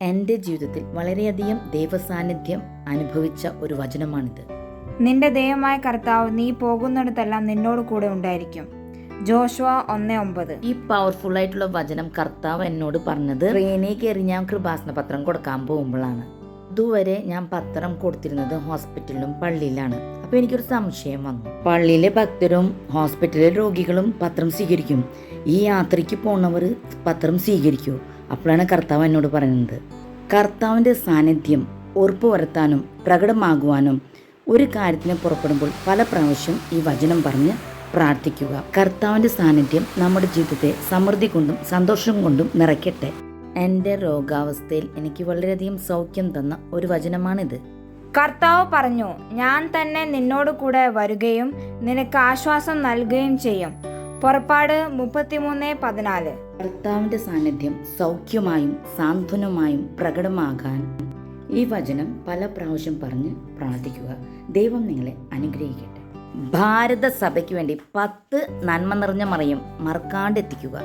എന്റെ ജീവിതത്തിൽ വളരെയധികം ദൈവസാന്നിധ്യം അനുഭവിച്ച ഒരു വചനമാണിത്. നിന്റെ ദൈവമായ കർത്താവ് നീ പോകുന്നിടത്തെല്ലാം നിന്നോട് കൂടെ ഉണ്ടായിരിക്കും. ജോഷുവ ഒന്ന് ഒമ്പത്. ഈ പവർഫുൾ ആയിട്ടുള്ള വചനം കർത്താവ് എന്നോട് പറഞ്ഞത് ട്രെയിനിൽ കയറി ഞാൻ കൃപാസന പത്രം കൊടുക്കാൻ പോകുമ്പോഴാണ്. ഇതുവരെ ഞാൻ പത്രം കൊടുത്തിരുന്നത് ഹോസ്പിറ്റലിലും പള്ളിയിലാണ്. അപ്പൊ എനിക്കൊരു സംശയം വന്നു. പള്ളിയിലെ ഭക്തരും ഹോസ്പിറ്റലിലെ രോഗികളും പത്രം സ്വീകരിക്കും. ഈ യാത്രയ്ക്ക് പോണവർ പത്രം സ്വീകരിക്കൂ. അപ്പോഴാണ് കർത്താവ് എന്നോട് പറയുന്നത്. കർത്താവിന്റെ സാന്നിധ്യം ഉറപ്പുവരുത്താനും പ്രകടമാകുവാനും ഒരു കാര്യത്തിന് പുറപ്പെടുമ്പോൾ പല പ്രാവശ്യം ഈ വചനം പറഞ്ഞ് പ്രാർത്ഥിക്കുക. കർത്താവിന്റെ സാന്നിധ്യം നമ്മുടെ ജീവിതത്തെ സമൃദ്ധി കൊണ്ടും സന്തോഷം കൊണ്ടും നിറയ്ക്കട്ടെ. എന്റെ രോഗാവസ്ഥയിൽ എനിക്ക് വളരെയധികം സൗഖ്യം തന്ന ഒരു വചനമാണിത്. കർത്താവ് പറഞ്ഞു ഞാൻ തന്നെ നിന്നോട് കൂടെ വരികയും നിനക്ക് ആശ്വാസം നൽകുകയും ചെയ്യും. പുറപ്പാട് മുപ്പത്തിമൂന്ന് പതിനാല്. കർത്താവിന്റെ സാന്നിധ്യം സൗഖ്യമായും സാന്ത്വനമായും പ്രകടമാകാൻ ഈ വചനം പല പ്രാവശ്യം പറഞ്ഞ് പ്രാർത്ഥിക്കുക. ദൈവം നിങ്ങളെ അനുഗ്രഹിക്കട്ടെ. ഭാരത സഭയ്ക്ക് വേണ്ടി പത്ത് നന്മ നിറഞ്ഞ മറിയും മറക്കാണ്ടെത്തിക്കുക